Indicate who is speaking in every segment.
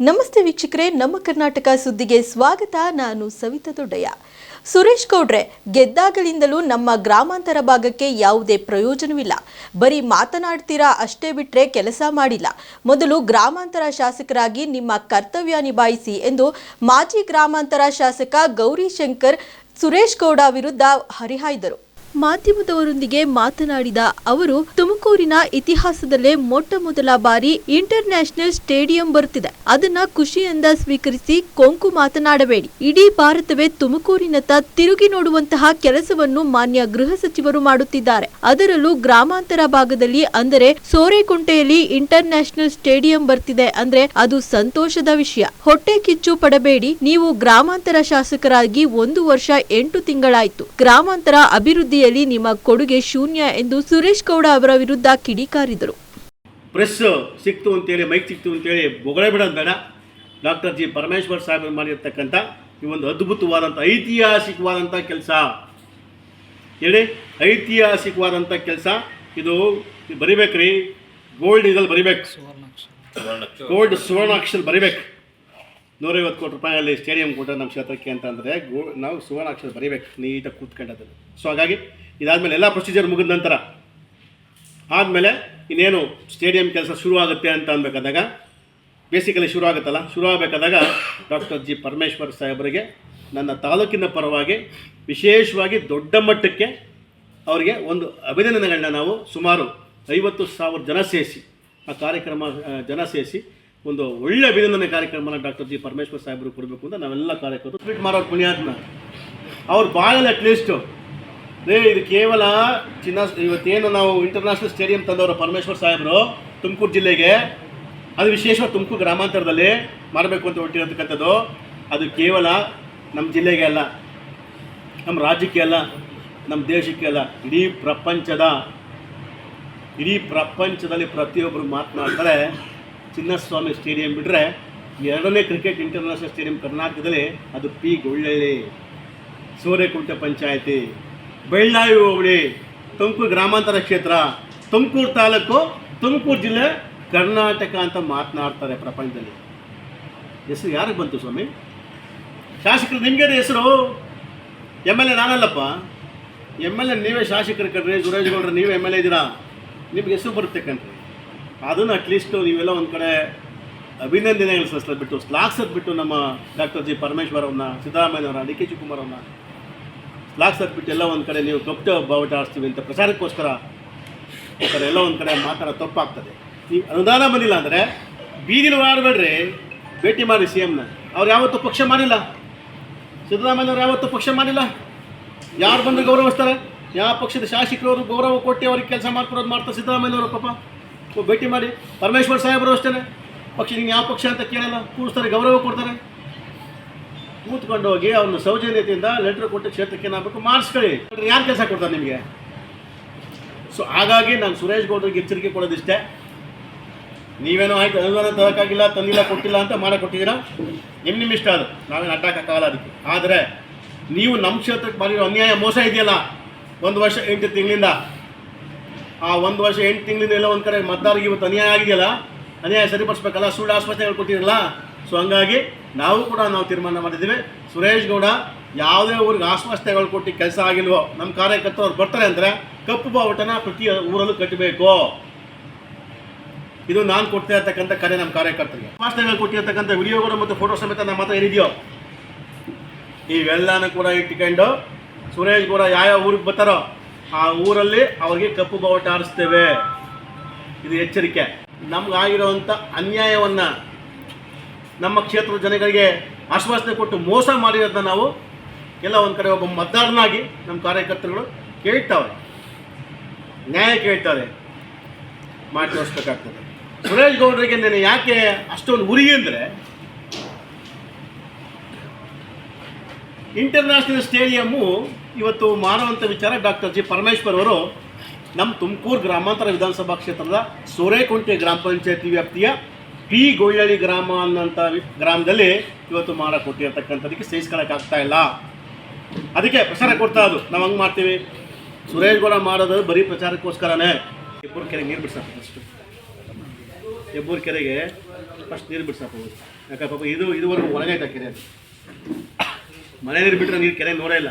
Speaker 1: ನಮಸ್ತೆ ವೀಕ್ಷಕರೇ, ನಮ್ಮ ಕರ್ನಾಟಕ ಸುದ್ದಿಗೆ ಸ್ವಾಗತ. ನಾನು ಸವಿತಾ ದೊಡ್ಡಯ್ಯ. ಸುರೇಶ್ ಗೌಡ್ರೆ ಗೆದ್ದಾಗಲಿಂದಲೂ ನಮ್ಮ ಗ್ರಾಮಾಂತರ ಭಾಗಕ್ಕೆ ಯಾವುದೇ ಪ್ರಯೋಜನವಿಲ್ಲ. ಬರೀ ಮಾತನಾಡ್ತೀರಾ ಅಷ್ಟೇ ಬಿಟ್ಟರೆ ಕೆಲಸ ಮಾಡಿಲ್ಲ. ಮೊದಲು ಗ್ರಾಮಾಂತರ ಶಾಸಕರಾಗಿ ನಿಮ್ಮ ಕರ್ತವ್ಯ ನಿಭಾಯಿಸಿ ಎಂದು ಮಾಜಿ ಗ್ರಾಮಾಂತರ ಶಾಸಕ ಗೌರಿಶಂಕರ್, ಸುರೇಶ್ ಗೌಡ ವಿರುದ್ಧ ಹರಿಹಾಯ್ದರು. ಮಾಧ್ಯಮದವರೊಂದಿಗೆ ಮಾತನಾಡಿದ ಅವರು, ತುಮಕೂರಿನ ಇತಿಹಾಸದಲ್ಲೇ ಮೊಟ್ಟ ಮೊದಲ ಬಾರಿ ಇಂಟರ್ ನ್ಯಾಷನಲ್ ಸ್ಟೇಡಿಯಂ ಬರುತ್ತಿದೆ. ಅದನ್ನ ಖುಷಿಯಿಂದ ಸ್ವೀಕರಿಸಿ ಕೊಂಕು ಮಾತನಾಡಬೇಡಿ. ಇಡೀ ಭಾರತವೇ ತುಮಕೂರಿನತ್ತ ತಿರುಗಿ ನೋಡುವಂತಹ ಕೆಲಸವನ್ನು ಮಾನ್ಯ ಗೃಹ ಸಚಿವರು ಮಾಡುತ್ತಿದ್ದಾರೆ. ಅದರಲ್ಲೂ ಗ್ರಾಮಾಂತರ ಭಾಗದಲ್ಲಿ ಅಂದರೆ ಸೋರೆಕುಂಟೆಯಲ್ಲಿ ಇಂಟರ್ ನ್ಯಾಷನಲ್ ಸ್ಟೇಡಿಯಂ ಬರ್ತಿದೆ ಅಂದ್ರೆ ಅದು ಸಂತೋಷದ ವಿಷಯ. ಹೊಟ್ಟೆ ಕಿಚ್ಚು ಪಡಬೇಡಿ. ನೀವು ಗ್ರಾಮಾಂತರ ಶಾಸಕರಾಗಿ ಒಂದು ವರ್ಷ ಎಂಟು ತಿಂಗಳಾಯ್ತು. ಗ್ರಾಮಾಂತರ ಅಭಿವೃದ್ಧಿಯಲ್ಲಿ ನಿಮ್ಮ ಕೊಡುಗೆ ಶೂನ್ಯ ಎಂದು ಸುರೇಶ್ ಗೌಡ ಅವರ ವಿರುದ್ಧ ಕಿಡಿಕಾರಿದರು.
Speaker 2: ಪ್ರೆಸ್ ಸಿಕ್ತು ಅಂತೇಳಿ ಮೈಕ್ ಸಿಕ್ತು ಅಂತೇಳಿ ಬೊಗಳೆ ಬಿಡೋದು ಬೇಡ. ಡಾಕ್ಟರ್ ಜಿ ಪರಮೇಶ್ವರ್ ಸಾಹೇಬರು ಮಾಡಿರ್ತಕ್ಕಂಥ ಈ ಒಂದು ಅದ್ಭುತವಾದಂಥ ಐತಿಹಾಸಿಕವಾದಂಥ ಕೆಲಸ. ಹೇಳಿ ಐತಿಹಾಸಿಕವಾದಂಥ ಕೆಲಸ. ಇದು ಬರಿಬೇಕ್ರಿ. ಗೋಲ್ಡ್ ಇದ್ರಲ್ಲಿ ಬರಿಬೇಕು. ಗೋಲ್ಡ್ ಸುವರ್ಣಾಕ್ಷರ ಬರಿಬೇಕು. ನೂರೈವತ್ತು ಕೋಟಿ ರೂಪಾಯಲ್ಲಿ ಸ್ಟೇಡಿಯಂ ಕೊಟ್ಟ ನಮ್ಮ ಕ್ಷೇತ್ರಕ್ಕೆ ಅಂತ ಅಂದರೆ ಗೋ ನಾವು ಸುವರ್ಣಾಕ್ಷರ ಬರಿಬೇಕು, ನೀಟಾಗಿ ಕೂತ್ಕೊಂಡದ್ದು ಸೊ ಹಾಗಾಗಿ ಇದಾದಮೇಲೆ ಎಲ್ಲ ಪ್ರೊಸೀಜರ್ ಮುಗಿದ ನಂತರ, ಆದಮೇಲೆ ಇನ್ನೇನು ಸ್ಟೇಡಿಯಂ ಕೆಲಸ ಶುರು ಆಗುತ್ತೆ ಅಂತ ಅನ್ಬೇಕಾದಾಗ ಬೇಸಿಕಲಿ ಶುರು ಆಗುತ್ತಲ್ಲ ಶುರು ಆಗಬೇಕಾದಾಗ ಡಾಕ್ಟರ್ ಜಿ ಪರಮೇಶ್ವರ್ ಸಾಹೇಬರಿಗೆ ನನ್ನ ತಾಲೂಕಿನ ಪರವಾಗಿ ವಿಶೇಷವಾಗಿ ದೊಡ್ಡ ಮಟ್ಟಕ್ಕೆ ಅವರಿಗೆ ಒಂದು ಅಭಿನಂದನೆಗಳನ್ನ ನಾವು ಸುಮಾರು ಐವತ್ತು ಸಾವಿರ ಜನ ಸೇರಿಸಿ, ಆ ಕಾರ್ಯಕ್ರಮ ಜನ ಸೇರಿಸಿ ಒಂದು ಒಳ್ಳೆ ಅಭಿನಂದನೆ ಕಾರ್ಯಕ್ರಮನ ಡಾಕ್ಟರ್ ಜಿ ಪರಮೇಶ್ವರ್ ಸಾಹೇಬರು ಕೊಡಬೇಕು ಅಂತ ನಾವೆಲ್ಲ ಕಾರ್ಯಕರ್ತರು ಟ್ವೀಟ್ ಮಾಡೋರು ಪುಣ್ಯಾತ್ಮ. ಅವ್ರ ಬಾಯಲ್ಲಿ ಅಟ್ಲೀಸ್ಟು ರೇ ಇದು ಕೇವಲ ಚಿನ್ನ, ಇವತ್ತೇನು ನಾವು ಇಂಟರ್ನ್ಯಾಷನಲ್ ಸ್ಟೇಡಿಯಂ ತಂದವರು ಪರಮೇಶ್ವರ್ ಸಾಹೇಬರು, ತುಮಕೂರು ಜಿಲ್ಲೆಗೆ, ಅದು ವಿಶೇಷವಾಗಿ ತುಮಕೂರು ಗ್ರಾಮಾಂತರದಲ್ಲಿ ಮಾಡಬೇಕು ಅಂತ ಹೊರಟಿರತಕ್ಕಂಥದ್ದು. ಅದು ಕೇವಲ ನಮ್ಮ ಜಿಲ್ಲೆಗೆ ಅಲ್ಲ ನಮ್ಮ ರಾಜ್ಯಕ್ಕೆ ಅಲ್ಲ ನಮ್ಮ ದೇಶಕ್ಕೆ ಅಲ್ಲ, ಇಡೀ ಪ್ರಪಂಚದ, ಇಡೀ ಪ್ರಪಂಚದಲ್ಲಿ ಪ್ರತಿಯೊಬ್ಬರು ಮಾತನಾಡ್ತಾರೆ. ಚಿನ್ನಸ್ವಾಮಿ ಸ್ಟೇಡಿಯಂ ಬಿಟ್ಟರೆ ಎರಡನೇ ಕ್ರಿಕೆಟ್ ಇಂಟರ್ನ್ಯಾಷನಲ್ ಸ್ಟೇಡಿಯಂ ಕರ್ನಾಟಕದಲ್ಲಿ ಅದು ಪಿ ಗೊಳ್ಳಳ್ಳಿ ಸೂರ್ಯಕುಂಟೆ ಪಂಚಾಯಿತಿ ಬೆಳ್ಳಾಯಿ ಹೋಬಳಿ, ತುಮಕೂರು ಗ್ರಾಮಾಂತರ ಕ್ಷೇತ್ರ, ತುಮಕೂರು ತಾಲೂಕು, ತುಮಕೂರು ಜಿಲ್ಲೆ, ಕರ್ನಾಟಕ ಅಂತ ಮಾತನಾಡ್ತಾರೆ ಪ್ರಪಂಚದಲ್ಲಿ. ಹೆಸರು ಯಾರಿಗೆ ಬಂತು ಸ್ವಾಮಿ? ಶಾಸಕರು ನಿಮಗೇನು ಹೆಸರು? ಎಂ ಎಲ್ ಎ ನಾನಲ್ಲಪ್ಪ. ಎಂ ಎಲ್ ಎ ನೀವೇ ಶಾಸಕರು ಕಣ್ರಿ ಸುರೇಶ್ ಗೌಡ್ರು, ನೀವೇ ಎಂ ಎಲ್ ಎ ಇದ್ದೀರಾ? ನಿಮ್ಗೆ ಹೆಸರು ಬರುತ್ತೆ ಕಣ್ರಿ. ಅದನ್ನು ಅಟ್ಲೀಸ್ಟು ನೀವೆಲ್ಲ ಒಂದು ಕಡೆ ಅಭಿನಂದನೆಗಳು ಸಲ್ಲಿಸ್ಬಿಟ್ಟು ಬಿಟ್ಟು ಶ್ಲಾಘಿಸೋದು ಬಿಟ್ಟು ನಮ್ಮ ಡಾಕ್ಟರ್ ಜಿ ಪರಮೇಶ್ವರ್ ಅವ್ರನ್ನ ಸಿದ್ದರಾಮಯ್ಯನವರ ಡಿ ಕೆ ಶಿವಕುಮಾರ್ ಅವ್ರನ್ನ ಶ್ಲಾಘಿಸೋದು ಬಿಟ್ಟು ಎಲ್ಲ ಒಂದು ಕಡೆ ನೀವು ಕಪ್ಟ ಬಾವುಟ ಆಡಿಸ್ತೀವಿ ಅಂತ ಪ್ರಚಾರಕ್ಕೋಸ್ಕರ ಥರ ಎಲ್ಲ ಒಂದು ಕಡೆ ಮಾತಾಡೋ ತಪ್ಪಾಗ್ತದೆ. ನೀವು ಅನುದಾನ ಬಂದಿಲ್ಲ ಅಂದರೆ ಬೀದಿಲಿ ಓಡಾಡಬೇಡ್ರಿ, ಭೇಟಿ ಮಾಡಿ ಸಿ ಎಮ್ನ ಅವ್ರು ಯಾವತ್ತೂ ಪಕ್ಷ ಮಾಡಿಲ್ಲ. ಸಿದ್ದರಾಮಯ್ಯವ್ರು ಯಾವತ್ತೂ ಪಕ್ಷ ಮಾಡಿಲ್ಲ. ಯಾರು ಬಂದು ಗೌರವಿಸ್ತಾರೆ? ಯಾವ ಪಕ್ಷದ ಶಾಸಕರವರು ಗೌರವ ಕೊಟ್ಟು ಅವ್ರಿಗೆ ಕೆಲಸ ಮಾಡ್ಕೊಡೋದು ಮಾಡ್ತಾರೆ ಸಿದ್ದರಾಮಯ್ಯನವರು ಪಾಪ. ಭೇಟಿ ಮಾಡಿ. ಪರಮೇಶ್ವರ್ ಸಾಹೇಬರು ಅಷ್ಟೇ ಪಕ್ಷ ನಿಮ್ಗೆ ಯಾವ ಪಕ್ಷ ಅಂತ ಕೇಳಲ್ಲ. ಕೂರಿಸ್ತಾರೆ, ಗೌರವ ಕೊಡ್ತಾರೆ. ಕೂತ್ಕೊಂಡು ಹೋಗಿ ಅವ್ರನ್ನ ಸೌಜನ್ಯತೆಯಿಂದ ಲೆಟ್ರ್ ಕೊಟ್ಟು ಕ್ಷೇತ್ರಕ್ಕೆ ಏನಾಗಬೇಕು ಮಾಡಿಸ್ಕೊಳ್ಳಿ. ಯಾರು ಕೆಲಸ ಕೊಡ್ತಾರೆ ನಿಮಗೆ? ಸೊ ಹಾಗಾಗಿ ನಾನು ಸುರೇಶ್ ಗೌಡ್ರಿಗೆ ಎಚ್ಚರಿಕೆ ಕೊಡೋದಿಷ್ಟೇ. ನೀವೇನೋ ಆಯ್ತು, ಅನುದಾನ ತರಕಾಗಿಲ್ಲ ತಂದಿಲ್ಲ, ಕೊಟ್ಟಿಲ್ಲ ಅಂತ ಮಾಡಕ್ಕೆ ಕೊಟ್ಟಿದ್ದೀರಾ ನಿಮ್ಮ ನಿಮ್ಮ ಇಷ್ಟ ಅದು. ನಾವೇನು ಅಡ್ಡಕ್ಕಾಗಲ್ಲ ಅದಕ್ಕೆ. ಆದರೆ, ನೀವು ನಮ್ಮ ಕ್ಷೇತ್ರಕ್ಕೆ ಮಾಡಿರೋ ಅನ್ಯಾಯ ಮೋಸ ಇದೆಯಲ್ಲ? ಒಂದು ವರ್ಷ, ಎಂಟು ತಿಂಗಳಿಂದ. ಆ ಒಂದು ವರ್ಷ ಎಂಟು ತಿಂಗಳಿಂದ ಎಲ್ಲ ಒಂದು ಕಡೆ ಮತದಾರರಿಗೆ ಇವತ್ತು ಅನ್ಯಾಯ ಆಗಿದೆಯಲ್ಲ, ಅನ್ಯಾಯ ಸರಿಪಡಿಸ್ಬೇಕಲ್ಲ ಸುಳ್ಳು ಆಸ್ಪತ್ರೆಗಳು ಕೊಟ್ಟಿರಲ್ಲ ಸೊ ಹಂಗಾಗಿ ನಾವು ಕೂಡ ನಾವು ತೀರ್ಮಾನ ಮಾಡಿದ್ದೀವಿ. ಸುರೇಶ್ ಗೌಡ ಯಾವುದೇ ಊರಿಗೆ ಆಸ್ಪತ್ರೆಗಳು ಕೊಟ್ಟು ಕೆಲಸ ಆಗಿಲ್ವೋ, ನಮ್ಮ ಕಾರ್ಯಕರ್ತರು ಅವ್ರು ಬರ್ತಾರೆ ಅಂದರೆ ಕಪ್ಪು ಬಾವುಟನ ಪ್ರತಿ ಊರಲ್ಲೂ ಕಟ್ಟಬೇಕು. ಇದು ನಾನು ಕೊಡ್ತಾ ಇರ್ತಕ್ಕಂಥ ಕರೆ ನಮ್ಮ ಕಾರ್ಯಕರ್ತರಿಗೆ. ಆಸ್ಪತ್ರೆಗಳು ಕೊಟ್ಟಿರ್ತಕ್ಕಂಥ ವಿಡಿಯೋಗಳು ಮತ್ತು ಫೋಟೋ ಸಮೇತ ನಮ್ಮ ಹತ್ರ ಏನಿದೆಯೋ, ಇವೆಲ್ಲನೂ ಕೂಡ ಇಟ್ಕೊಂಡು ಸುರೇಶ್ ಗೌಡ ಯಾವ ಊರಿಗೆ ಬರ್ತಾರೋ ಆ ಊರಲ್ಲಿ ಅವರಿಗೆ ಕಪ್ಪು ಬಾವುಟ ಆರಿಸ್ತೇವೆ. ಇದು ಎಚ್ಚರಿಕೆ. ನಮಗಾಗಿರುವಂಥ ಅನ್ಯಾಯವನ್ನು ನಮ್ಮ ಕ್ಷೇತ್ರದ ಜನಗಳಿಗೆ ಆಶ್ವಾಸನೆ ಕೊಟ್ಟು ಮೋಸ ಮಾಡಿರೋದನ್ನ ನಾವು ಎಲ್ಲ ಒಂದು ಕಡೆ ಒಬ್ಬ ಮತದಾರನಾಗಿ ನಮ್ಮ ಕಾರ್ಯಕರ್ತರುಗಳು ಕೇಳ್ತಾವೆ ನ್ಯಾಯ ಕೇಳ್ತಾರೆ. ಮಾಡಿ ತೋರಿಸ್ಬೇಕಾಗ್ತದೆ ಸುರೇಶ್ ಗೌಡರಿಗೆ ನಾನು ಯಾಕೆ ಅಷ್ಟೊಂದು ಉರಿ ಅಂದರೆ ಇಂಟರ್ನ್ಯಾಷನಲ್ ಸ್ಟೇಡಿಯಮ್ಮು ಇವತ್ತು ಮಾರುವಂಥ ವಿಚಾರ ಡಾಕ್ಟರ್ ಜಿ ಪರಮೇಶ್ವರ್ ಅವರು ನಮ್ಮ ತುಮಕೂರು ಗ್ರಾಮಾಂತರ ವಿಧಾನಸಭಾ ಕ್ಷೇತ್ರದ ಸೋರೆಕುಂಟೆ ಗ್ರಾಮ ಪಂಚಾಯತಿ ವ್ಯಾಪ್ತಿಯ ಪಿ ಗೊಳ್ಳಳ್ಳಿ ಗ್ರಾಮ ಅನ್ನೋಂಥ ಗ್ರಾಮದಲ್ಲಿ ಇವತ್ತು ಮಾಡ ಕೊಟ್ಟಿರ್ತಕ್ಕಂಥದಕ್ಕೆ ಸಹಿಸ್ಕೊಳಕ್ಕಾಗ್ತಾ ಇಲ್ಲ. ಅದಕ್ಕೆ ಪ್ರಚಾರ ಕೊಡ್ತಾ ಅದು. ನಾವು ಹಂಗೆ ಮಾಡ್ತೀವಿ. ಸುರೇಶ್ ಗೌಡ ಮಾಡೋದು ಬರೀ ಪ್ರಚಾರಕ್ಕೋಸ್ಕರನೇ. ಇಬ್ಬರು ಕೆರೆಗೆ ನೀರು ಬಿಡ್ಸಪ್ಪ ಫಸ್ಟು ಹೆಬ್ಬೂರು ಕೆರೆಗೆ ಫಸ್ಟ್ ನೀರು ಬಿಡ್ಸಪ್ಪ ಯಾಕಪ್ಪ, ಇದು ಇದುವರೆಗೂ ಒಳಗೈತೆ ಕೆರೆ ಅದು? ಮನೆ ನೀರು ಬಿಟ್ಟರೆ ನೀರು ಕೆರೆ ನೋಡೇ ಇಲ್ಲ.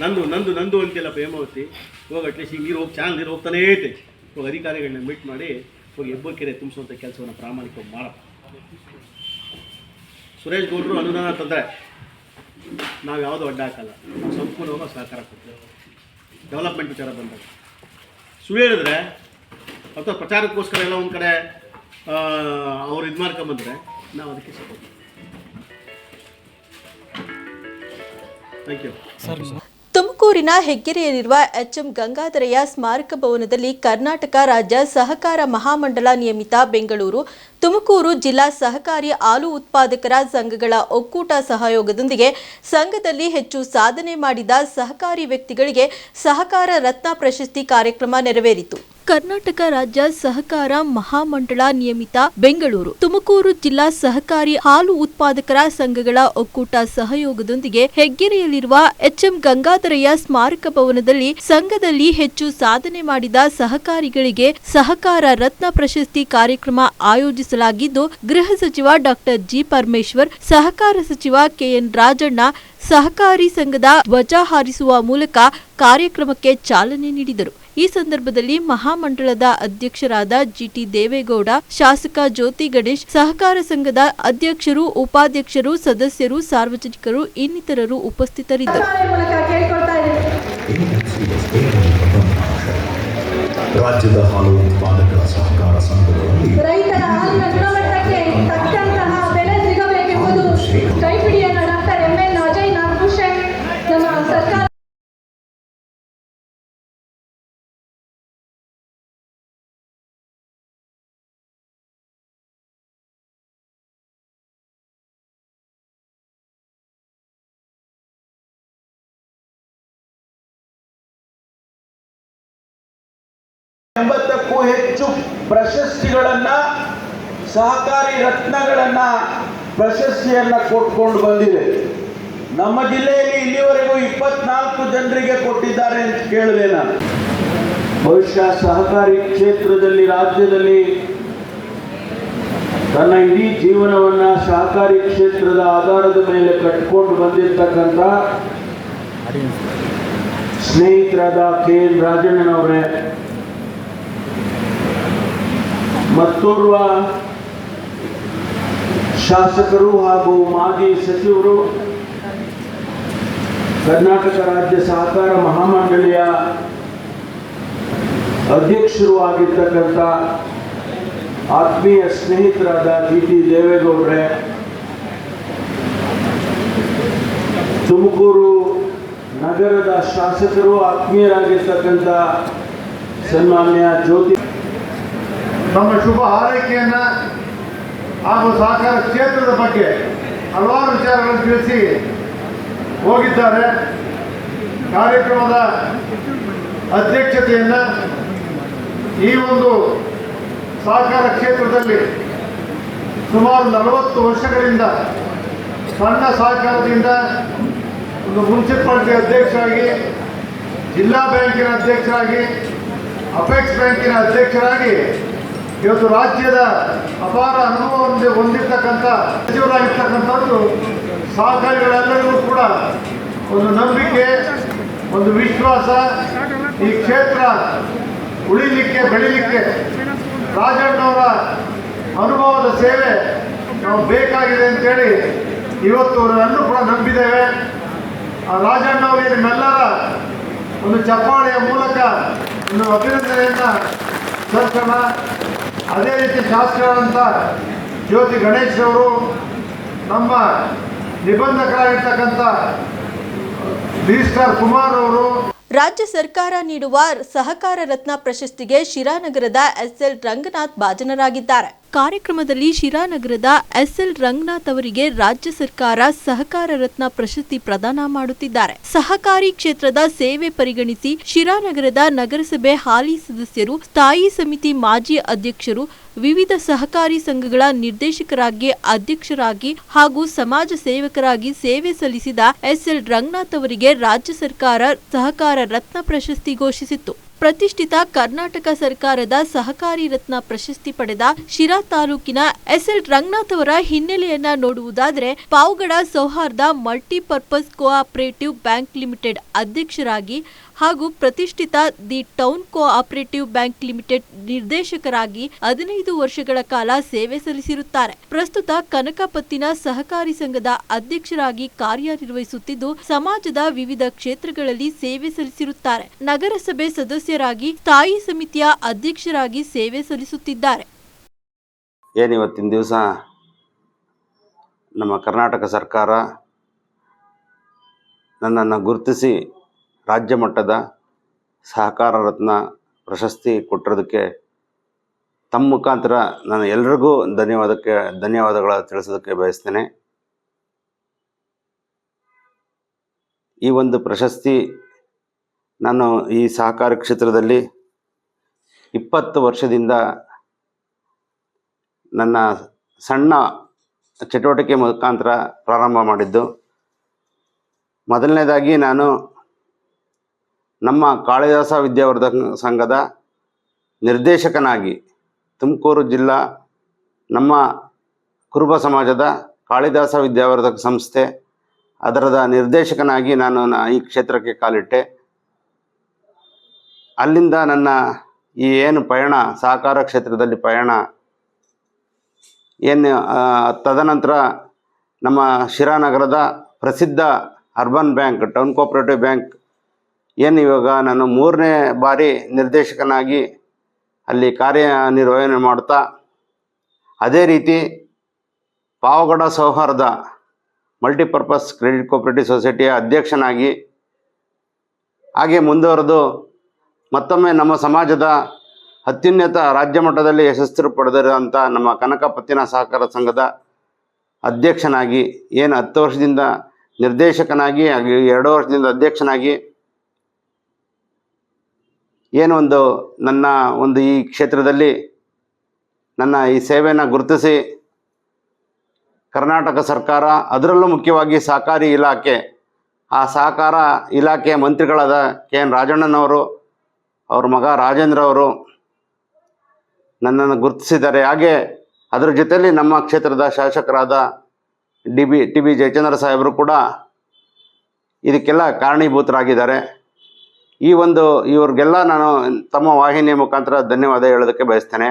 Speaker 2: ನಂದು ನಂದು ನಂದು ಅಂತಿಲ್ಲ ಹೇಮಾವತಿ ಹೋಗಿ ಅಟ್ಲೀಸ್ಟ್ ಈಗ ನೀರು ಹೋಗಿ ಚಾನಲ್ ನೀರು ಹೋಗ್ತಾನೇ ಐತೆ. ಹೋಗಿ ಅಧಿಕಾರಿಗಳನ್ನ ಮೀಟ್ ಮಾಡಿ ಹೋಗಿ ಹೆಬ್ಬ ಕೆರೆ ತುಂಬಿಸುವಂಥ ಕೆಲಸವನ್ನು ಪ್ರಾಮಾಣಿಕವಾಗಿ ಮಾಡಪ್ಪ ಸುರೇಶ್ ಗೌಡರು ಅನುದಾನ ತಂದರೆ ನಾವು ಯಾವುದು ಅಡ್ಡ ಹಾಕಲ್ಲ. ಸಂಪೂರ್ಣವಾಗಿ ಸಹಕಾರ ಕೊಡ್ತೇವೆ. ಡೆವಲಪ್ಮೆಂಟ್ ವಿಚಾರ ಬಂದಾಗ. ಸುಳ್ಳು ಹೇಳಿದ್ರೆ, ಅಥವಾ ಪ್ರಚಾರಕ್ಕೋಸ್ಕರ ಎಲ್ಲ ಒಂದು ಕಡೆ ಅವ್ರು ಇದು ಮಾಡ್ಕೊಂಬಂದ್ರೆ ನಾವು ಅದಕ್ಕೆ ಸಪೋರ್ಟ್
Speaker 1: ತುಮಕೂರಿನ ಹೆಗ್ಗೆರೆಯಲ್ಲಿರುವ ಎಚ್ಎಂ ಗಂಗಾಧರಯ್ಯ ಸ್ಮಾರಕ ಭವನದಲ್ಲಿ ಕರ್ನಾಟಕ ರಾಜ್ಯ ಸಹಕಾರ ಮಹಾಮಂಡಲ ನಿಯಮಿತ ಬೆಂಗಳೂರು ತುಮಕೂರು ಜಿಲ್ಲಾ ಸಹಕಾರಿ ಹಾಲು ಉತ್ಪಾದಕರ ಸಂಘಗಳ ಒಕ್ಕೂಟ ಸಹಯೋಗದೊಂದಿಗೆ ಸಂಘದಲ್ಲಿ ಹೆಚ್ಚು ಸಾಧನೆ ಮಾಡಿದ ಸಹಕಾರಿ ವ್ಯಕ್ತಿಗಳಿಗೆ ಸಹಕಾರ ರತ್ನ ಪ್ರಶಸ್ತಿ ಕಾರ್ಯಕ್ರಮ ನೆರವೇರಿತು. ಕರ್ನಾಟಕ ರಾಜ್ಯ ಸಹಕಾರ ಮಹಾಮಂಡಳ ನಿಯಮಿತ ಬೆಂಗಳೂರು. ತುಮಕೂರು ಜಿಲ್ಲಾ ಸಹಕಾರಿ ಹಾಲು ಉತ್ಪಾದಕರ ಸಂಘಗಳ ಒಕ್ಕೂಟ ಸಹಯೋಗದೊಂದಿಗೆ ಹೆಗ್ಗೆರೆಯಲ್ಲಿರುವ ಎಚ್ಎಂ ಗಂಗಾಧರಯ್ಯ ಸ್ಮಾರಕ ಭವನದಲ್ಲಿ ಸಂಘದಲ್ಲಿ ಹೆಚ್ಚು ಸಾಧನೆ ಮಾಡಿದ ಸಹಕಾರಿಗಳಿಗೆ ಸಹಕಾರ ರತ್ನ ಪ್ರಶಸ್ತಿ ಕಾರ್ಯಕ್ರಮ ಆಯೋಜಿಸಲಾಗಿದ್ದು, ಗೃಹ ಸಚಿವ ಡಾಕ್ಟರ್ ಜಿ ಪರಮೇಶ್ವರ್, ಸಹಕಾರ ಸಚಿವ ಕೆಎನ್ ರಾಜಣ್ಣ ಸಹಕಾರಿ ಸಂಘದ ಧ್ವಜ ಹಾರಿಸುವ ಮೂಲಕ ಕಾರ್ಯಕ್ರಮಕ್ಕೆ ಚಾಲನೆ ನೀಡಿದರು. ಈ ಸಂದರ್ಭದಲ್ಲಿ ಮಹಾಮಂಡಳದ ಅಧ್ಯಕ್ಷರಾದ ಜಿಟಿ ದೇವೇಗೌಡ ಶಾಸಕ ಜ್ಯೋತಿ ಗಣೇಶ್ ಸಹಕಾರ ಸಂಘದ ಅಧ್ಯಕ್ಷರು ಉಪಾಧ್ಯಕ್ಷರು ಸದಸ್ಯರು ಸಾರ್ವಜನಿಕರು ಇನ್ನಿತರರು ಉಪಸ್ಥಿತರಿದ್ದರು.
Speaker 3: ರಾಜ್ಯದ ಹಾಲು ಉತ್ಪಾದಕರ ಸಹಕಾರ ಸಂಘಗಳಲ್ಲಿ
Speaker 4: ಎಂಬತ್ತಕ್ಕೂ ಹೆಚ್ಚು ಪ್ರಶಸ್ತಿಗಳನ್ನ, ಸಹಕಾರಿ ರತ್ನಗಳನ್ನ ಪ್ರಶಸ್ತಿಯನ್ನ ಕೊಟ್ಕೊಂಡು ಬಂದಿದೆ. ನಮ್ಮ ಜಿಲ್ಲೆಯಲ್ಲಿ ಇಲ್ಲಿವರೆಗೂ ಇಪ್ಪತ್ನಾಲ್ಕು ಜನರಿಗೆ ಕೊಟ್ಟಿದ್ದಾರೆ ಅಂತ ಕೇಳಿದೆ ನಾನು. ಬಹುಶಃ ಸಹಕಾರಿ ಕ್ಷೇತ್ರದಲ್ಲಿ, ರಾಜ್ಯದಲ್ಲಿ ತನ್ನ ಇಡೀ ಜೀವನವನ್ನ ಸಹಕಾರಿ ಕ್ಷೇತ್ರದ ಆಧಾರದ ಮೇಲೆ ಕಟ್ಕೊಂಡು ಬಂದಿರತಕ್ಕಂಥ ಸ್ನೇಹಿತರಾದ ಕೆ ಎನ್ ರಾಜಣ್ಣನವರೇ ಮತ್ತೋರ್ವ ಶಾಸಕರು ಹಾಗೂ ಮಾಜಿ ಸಚಿವರು ಕರ್ನಾಟಕ ರಾಜ್ಯ ಸಹಕಾರ ಮಹಾಮಂಡಳಿಯ ಅಧ್ಯಕ್ಷರು ಆಗಿರ್ತಕ್ಕಂಥ ಆತ್ಮೀಯ ಸ್ನೇಹಿತರಾದ ಡಿ ಟಿ ದೇವೇಗೌಡ್ರೆ, ತುಮಕೂರು ನಗರದ ಶಾಸಕರು, ಆತ್ಮೀಯರಾಗಿರ್ತಕ್ಕಂಥ ಸನ್ಮಾನ್ಯ ಜ್ಯೋತಿ
Speaker 5: ನಮ್ಮ ಶುಭ ಹಾರೈಕೆಯನ್ನ ಹಾಗೂ ಸಹಕಾರ ಕ್ಷೇತ್ರದ ಬಗ್ಗೆ ಹಲವಾರು ವಿಚಾರಗಳನ್ನು ತಿಳಿಸಿ ಹೋಗಿದ್ದಾರೆ. ಕಾರ್ಯಕ್ರಮದ ಅಧ್ಯಕ್ಷತೆಯನ್ನ ಈ ಒಂದು ಸಹಕಾರ ಕ್ಷೇತ್ರದಲ್ಲಿ ಸುಮಾರು ನಲವತ್ತು ವರ್ಷಗಳಿಂದ ಸಣ್ಣ ಸಹಕಾರದಿಂದ ಒಂದು ಮುನ್ಸಿಪಾಲಿಟಿ ಅಧ್ಯಕ್ಷರಾಗಿ, ಜಿಲ್ಲಾ ಬ್ಯಾಂಕಿನ ಅಧ್ಯಕ್ಷರಾಗಿ, ಅಪೆಕ್ಸ್ ಬ್ಯಾಂಕಿನ ಅಧ್ಯಕ್ಷರಾಗಿ ಇವತ್ತು ರಾಜ್ಯದ ಅಪಾರ ಅನುಭವ ಹೊಂದಿ- ಹೊಂದಿರ್ತಕ್ಕಂಥ ಸಚಿವರಾಗಿರ್ತಕ್ಕಂಥದ್ದು ಸಹಕಾರಿಗಳೆಲ್ಲರಿಗೂ ಕೂಡ ಒಂದು ನಂಬಿಕೆ, ಒಂದು ವಿಶ್ವಾಸ, ಈ ಕ್ಷೇತ್ರ ಉಳಿಲಿಕ್ಕೆ, ಬೆಳಿಲಿಕ್ಕೆ ರಾಜಣ್ಣವರ ಅನುಭವದ ಸೇವೆ ನಾವು ಬೇಕಾಗಿದೆ ಅಂತೇಳಿ ಇವತ್ತು ನನ್ನೂ ಕೂಡ ನಂಬಿದ್ದೇವೆ. ಆ ರಾಜಣ್ಣವರಿಗೆ ನಿಮ್ಮೆಲ್ಲರ ಒಂದು ಚಪ್ಪಾಳೆಯ ಮೂಲಕ ಒಂದು ಅಭಿನಂದನೆಯನ್ನು ಸಲ್ಲಿಸೋಣ. ಅದೇ ರೀತಿ ಶಾಸಕರಾದಂಥ ಜ್ಯೋತಿ ಗಣೇಶ್ ಅವರು ನಮ್ಮ ನಿಬಂಧಕರಾಗಿರ್ತಕ್ಕಂಥ ರಿಜಿಸ್ಟ್ರಾರ್ ಕುಮಾರ್ ಅವರು
Speaker 1: ರಾಜ್ಯ ಸರ್ಕಾರ ನೀಡುವ ಸಹಕಾರ ರತ್ನ ಪ್ರಶಸ್ತಿಗೆ ಶಿರಾನಗರದ ಎಸ್ಎಲ್ ರಂಗನಾಥ್ ಭಾಜನರಾಗಿದ್ದಾರೆ. ಕಾರ್ಯಕ್ರಮದಲ್ಲಿ ಶಿರಾನಗರದ ಎಸ್ಎಲ್ ರಂಗನಾಥ್ ಅವರಿಗೆ ರಾಜ್ಯ ಸರ್ಕಾರ ಸಹಕಾರ ರತ್ನ ಪ್ರಶಸ್ತಿ ಪ್ರದಾನ ಮಾಡುತ್ತಿದ್ದಾರೆ. ಸಹಕಾರಿ ಕ್ಷೇತ್ರದ ಸೇವೆ ಪರಿಗಣಿಸಿ ಶಿರಾನಗರದ ನಗರಸಭೆ ಹಾಲಿ ಸದಸ್ಯರು, ಸ್ಥಾಯಿ ಸಮಿತಿ ಮಾಜಿ ಅಧ್ಯಕ್ಷರು, ವಿವಿಧ ಸಹಕಾರಿ ಸಂಘಗಳ ನಿರ್ದೇಶಕರಾಗಿ ಅಧ್ಯಕ್ಷರಾಗಿ ಹಾಗೂ ಸಮಾಜ ಸೇವಕರಾಗಿ ಸೇವೆ ಸಲ್ಲಿಸಿದ ಎಸ್ಎಲ್ ರಂಗನಾಥ್ ಅವರಿಗೆ ರಾಜ್ಯ ಸರ್ಕಾರ ಸಹಕಾರ ರತ್ನ ಪ್ರಶಸ್ತಿ ಘೋಷಿಸಿತ್ತು. ಪ್ರತಿಷ್ಠಿತ ಕರ್ನಾಟಕ ಸರ್ಕಾರದ ಸಹಕಾರಿ ರತ್ನ ಪ್ರಶಸ್ತಿ ಪಡೆದ ಶಿರಾ ತಾಲೂಕಿನ ಎಸ್ಎಲ್ ರಂಗನಾಥ್ ಅವರ ಹಿನ್ನೆಲೆಯನ್ನ ನೋಡುವುದಾದರೆ ಪಾವಗಡ ಸೌಹಾರ್ದ ಮಲ್ಟಿಪರ್ಪಸ್ ಕೋಆಪರೇಟಿವ್ ಬ್ಯಾಂಕ್ ಲಿಮಿಟೆಡ್ ಅಧ್ಯಕ್ಷರಾಗಿ ಹಾಗೂ ಪ್ರತಿಷ್ಠಿತ the town cooperative bank limited ನಿರ್ದೇಶಕರಾಗಿ ಹದಿನೈದು ವರ್ಷಗಳ ಕಾಲ ಸೇವೆ ಸಲ್ಲಿಸಿರುತ್ತಾರೆ. ಪ್ರಸ್ತುತ ಕನಕಪತ್ತಿನ ಸಹಕಾರಿ ಸಂಘದ ಅಧ್ಯಕ್ಷರಾಗಿ ಕಾರ್ಯನಿರ್ವಹಿಸುತ್ತಿದ್ದು, ಸಮಾಜದ ವಿವಿಧ ಕ್ಷೇತ್ರಗಳಲ್ಲಿ ಸೇವೆ ಸಲ್ಲಿಸಿರುತ್ತಾರೆ. ನಗರಸಭೆ ಸದಸ್ಯರಾಗಿ, ಸ್ಥಾಯಿ ಸಮಿತಿಯ ಅಧ್ಯಕ್ಷರಾಗಿ ಸೇವೆ ಸಲ್ಲಿಸುತ್ತಿದ್ದಾರೆ.
Speaker 6: ಏನಿವತ್ತಿನ ದಿವಸ? ನಮ್ಮ ಕರ್ನಾಟಕ ಸರ್ಕಾರ ನನ್ನನ್ನು ಗುರುತಿಸಿ ರಾಜ್ಯ ಮಟ್ಟದ ಸಹಕಾರ ರತ್ನ ಪ್ರಶಸ್ತಿ ಕೊಟ್ಟಿರೋದಕ್ಕೆ ತಮ್ಮ ಮುಖಾಂತರ ನಾನು ಎಲ್ರಿಗೂ ಧನ್ಯವಾದಕ್ಕೆ ಧನ್ಯವಾದಗಳ ತಿಳಿಸೋದಕ್ಕೆ ಬಯಸ್ತೇನೆ. ಈ ಒಂದು ಪ್ರಶಸ್ತಿ ನಾನು ಈ ಸಹಕಾರ ಕ್ಷೇತ್ರದಲ್ಲಿ ಇಪ್ಪತ್ತು ವರ್ಷದಿಂದ ನನ್ನ ಸಣ್ಣ ಚಟುವಟಿಕೆ ಮುಖಾಂತರ ಪ್ರಾರಂಭ ಮಾಡಿದ್ದು. ಮೊದಲನೇದಾಗಿ ನಾನು ನಮ್ಮ ಕಾಳಿದಾಸ ವಿದ್ಯಾವರ್ಧಕ ಸಂಘದ ನಿರ್ದೇಶಕನಾಗಿ ತುಮಕೂರು ಜಿಲ್ಲಾ ನಮ್ಮ ಕುರುಬ ಸಮಾಜದ ಕಾಳಿದಾಸ ವಿದ್ಯಾವರ್ಧಕ ಸಂಸ್ಥೆ ಅದರದ ನಿರ್ದೇಶಕನಾಗಿ ನಾನು ಈ ಕ್ಷೇತ್ರಕ್ಕೆ ಕಾಲಿಟ್ಟೆ. ಅಲ್ಲಿಂದ ನನ್ನ ಈ ಏನು ಪಯಣ ಸಹಕಾರ ಕ್ಷೇತ್ರದಲ್ಲಿ ಪಯಣ, ಏನು ತದನಂತರ ನಮ್ಮ ಶಿರಾನಗರದ ಪ್ರಸಿದ್ಧ urban bank, town cooperative bank ಏನು ಇವಾಗ ನಾನು ಮೂರನೇ ಬಾರಿ ನಿರ್ದೇಶಕನಾಗಿ ಅಲ್ಲಿ ಕಾರ್ಯನಿರ್ವಹಣೆ ಮಾಡ್ತಾ, ಅದೇ ರೀತಿ ಪಾವಗಡ ಸೌಹಾರ್ದ ಮಲ್ಟಿಪರ್ಪಸ್ ಕ್ರೆಡಿಟ್ ಕೋಪರೇಟಿವ್ ಸೊಸೈಟಿಯ ಅಧ್ಯಕ್ಷನಾಗಿ ಹಾಗೆ ಮುಂದುವರೆದು ಮತ್ತೊಮ್ಮೆ ನಮ್ಮ ಸಮಾಜದ ಅತ್ಯುನ್ನತ ರಾಜ್ಯ ಮಟ್ಟದಲ್ಲಿ ಯಶಸ್ಸು ಪಡೆದಿರುವಂಥ ನಮ್ಮ ಕನಕಪತ್ತಿನ ಸಹಕಾರ ಸಂಘದ ಅಧ್ಯಕ್ಷನಾಗಿ, ಏನು ಹತ್ತು ವರ್ಷದಿಂದ ನಿರ್ದೇಶಕನಾಗಿ ಹಾಗೆ ಎರಡು ವರ್ಷದಿಂದ ಅಧ್ಯಕ್ಷನಾಗಿ ಏನು ಒಂದು ನನ್ನ ಒಂದು ಈ ಕ್ಷೇತ್ರದಲ್ಲಿ ನನ್ನ ಈ ಸೇವೆಯನ್ನು ಗುರುತಿಸಿ ಕರ್ನಾಟಕ ಸರ್ಕಾರ ಅದರಲ್ಲೂ ಮುಖ್ಯವಾಗಿ ಸಹಕಾರಿ ಇಲಾಖೆ, ಆ ಸಹಕಾರ ಇಲಾಖೆಯ ಮಂತ್ರಿಗಳಾದ ಕೆ ಎನ್ ರಾಜಣ್ಣನವರು, ಅವ್ರ ಮಗ ರಾಜೇಂದ್ರ ಅವರು ನನ್ನನ್ನು ಗುರುತಿಸಿದ್ದಾರೆ. ಹಾಗೆ ಅದರ ಜೊತೆಯಲ್ಲಿ ನಮ್ಮ ಕ್ಷೇತ್ರದ ಶಾಸಕರಾದ D B, T B Jayachandra ಸಾಹೇಬರು ಕೂಡ ಇದಕ್ಕೆಲ್ಲ ಕಾರಣೀಭೂತರಾಗಿದ್ದಾರೆ. ಈ ಒಂದು ಇವ್ರಿಗೆಲ್ಲ ನಾನು ತಮ್ಮ ವಾಹಿನಿಯ ಮುಖಾಂತರ ಧನ್ಯವಾದ ಹೇಳೋದಕ್ಕೆ ಬಯಸ್ತೇನೆ.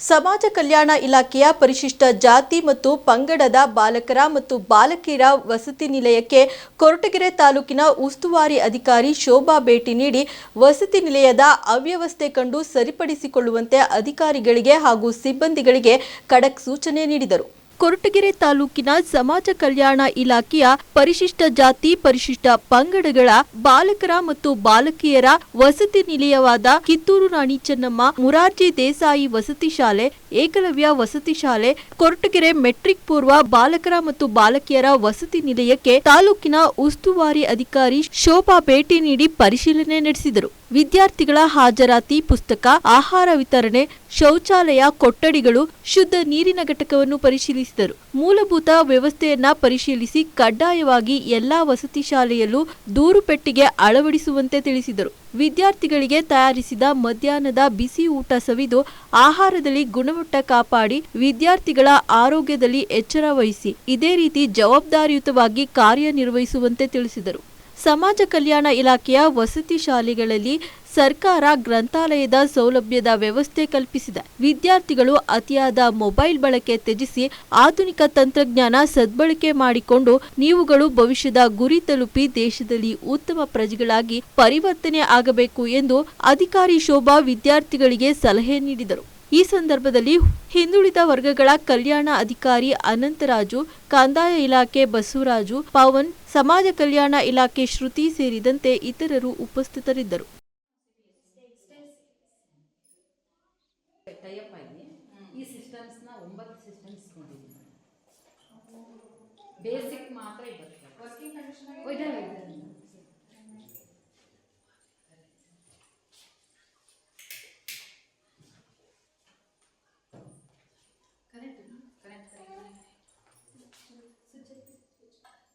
Speaker 1: ಸಮಾಜ ಕಲ್ಯಾಣ ಇಲಾಖೆಯ ಪರಿಶಿಷ್ಟ ಜಾತಿ ಮತ್ತು ಪಂಗಡದ ಬಾಲಕರ ಮತ್ತು ಬಾಲಕಿಯರ ವಸತಿ ನಿಲಯಕ್ಕೆ ಕೊರಟಗೆರೆ ತಾಲೂಕಿನ ಉಸ್ತುವಾರಿ ಅಧಿಕಾರಿ ಶೋಭಾ ಭೇಟಿ ನೀಡಿ ವಸತಿ ನಿಲಯದ ಅವ್ಯವಸ್ಥೆ ಕಂಡು ಸರಿಪಡಿಸಿಕೊಳ್ಳುವಂತೆ ಅಧಿಕಾರಿಗಳಿಗೆ ಹಾಗೂ ಸಿಬ್ಬಂದಿಗಳಿಗೆ ಖಡಕ್ ಸೂಚನೆ ನೀಡಿದರು. ಕೊರಟಗೆರೆ ತಾಲೂಕಿನ ಸಮಾಜ ಕಲ್ಯಾಣ ಇಲಾಖೆಯ ಪರಿಶಿಷ್ಟ ಜಾತಿ, ಪರಿಶಿಷ್ಟ ಪಂಗಡಗಳ ಬಾಲಕರ ಮತ್ತು ಬಾಲಕಿಯರ ವಸತಿ ನಿಲಯವಾದ ಕಿತ್ತೂರು ರಾಣಿ ಚೆನ್ನಮ್ಮ, ಮುರಾರ್ಜಿ ದೇಸಾಯಿ ವಸತಿ ಶಾಲೆ, ಏಕಲವ್ಯ ವಸತಿ ಶಾಲೆ, ಕೊರಟಗೆರೆ ಮೆಟ್ರಿಕ್ ಪೂರ್ವ ಬಾಲಕರ ಮತ್ತು ಬಾಲಕಿಯರ ವಸತಿ ನಿಲಯಕ್ಕೆ ತಾಲೂಕಿನ ಉಸ್ತುವಾರಿ ಅಧಿಕಾರಿ ಶೋಭಾ ಭೇಟಿ ನೀಡಿ ಪರಿಶೀಲನೆ ನಡೆಸಿದರು. ವಿದ್ಯಾರ್ಥಿಗಳ ಹಾಜರಾತಿ ಪುಸ್ತಕ, ಆಹಾರ ವಿತರಣೆ, ಶೌಚಾಲಯ, ಕೊಠಡಿಗಳು ಶುದ್ಧ ನೀರಿನ ಘಟಕವನ್ನು ಪರಿಶೀಲಿಸಿದರು. ಮೂಲಭೂತ ವ್ಯವಸ್ಥೆಯನ್ನ ಪರಿಶೀಲಿಸಿ ಕಡ್ಡಾಯವಾಗಿ ಎಲ್ಲಾ ವಸತಿ ಶಾಲೆಯಲ್ಲೂ ದೂರು ಪೆಟ್ಟಿಗೆ ಅಳವಡಿಸುವಂತೆ ತಿಳಿಸಿದರು. ವಿದ್ಯಾರ್ಥಿಗಳಿಗೆ ತಯಾರಿಸಿದ ಮಧ್ಯಾಹ್ನದ ಬಿಸಿ ಊಟ ಸವಿದು ಆಹಾರದಲ್ಲಿ ಗುಣಮಟ್ಟ ಕಾಪಾಡಿ ವಿದ್ಯಾರ್ಥಿಗಳ ಆರೋಗ್ಯದಲ್ಲಿ ಎಚ್ಚರ ವಹಿಸಿ, ಇದೇ ರೀತಿ ಜವಾಬ್ದಾರಿಯುತವಾಗಿ ಕಾರ್ಯನಿರ್ವಹಿಸುವಂತೆ ತಿಳಿಸಿದರು. ಸಮಾಜ ಕಲ್ಯಾಣ ಇಲಾಖೆಯ ವಸತಿ ಶಾಲೆಗಳಲ್ಲಿ ಸರ್ಕಾರ ಗ್ರಂಥಾಲಯದ ಸೌಲಭ್ಯದ ವ್ಯವಸ್ಥೆ ಕಲ್ಪಿಸಿದೆ. ವಿದ್ಯಾರ್ಥಿಗಳು ಅತಿಯಾದ ಮೊಬೈಲ್ ಬಳಕೆ ತ್ಯಜಿಸಿ ಆಧುನಿಕ ತಂತ್ರಜ್ಞಾನ ಸದ್ಬಳಕೆ ಮಾಡಿಕೊಂಡು ನೀವುಗಳು ಭವಿಷ್ಯದ ಗುರಿ ತಲುಪಿ ದೇಶದಲ್ಲಿ ಉತ್ತಮ ಪ್ರಜೆಗಳಾಗಿ ಪರಿವರ್ತನೆ ಆಗಬೇಕು ಎಂದು ಅಧಿಕಾರಿ ಶೋಭಾ ವಿದ್ಯಾರ್ಥಿಗಳಿಗೆ ಸಲಹೆ ನೀಡಿದರು. ಈ ಸಂದರ್ಭದಲ್ಲಿ ಹಿಂದುಳಿದ ವರ್ಗಗಳ ಕಲ್ಯಾಣ ಅಧಿಕಾರಿ ಅನಂತರಾಜು, ಕಂದಾಯ ಇಲಾಖೆ ಬಸವರಾಜು, ಪವನ್, ಸಮಾಜ ಕಲ್ಯಾಣ ಇಲಾಖೆ ಶ್ರುತಿ ಸೇರಿದಂತೆ ಇತರರು ಉಪಸ್ಥಿತರಿದ್ದರು.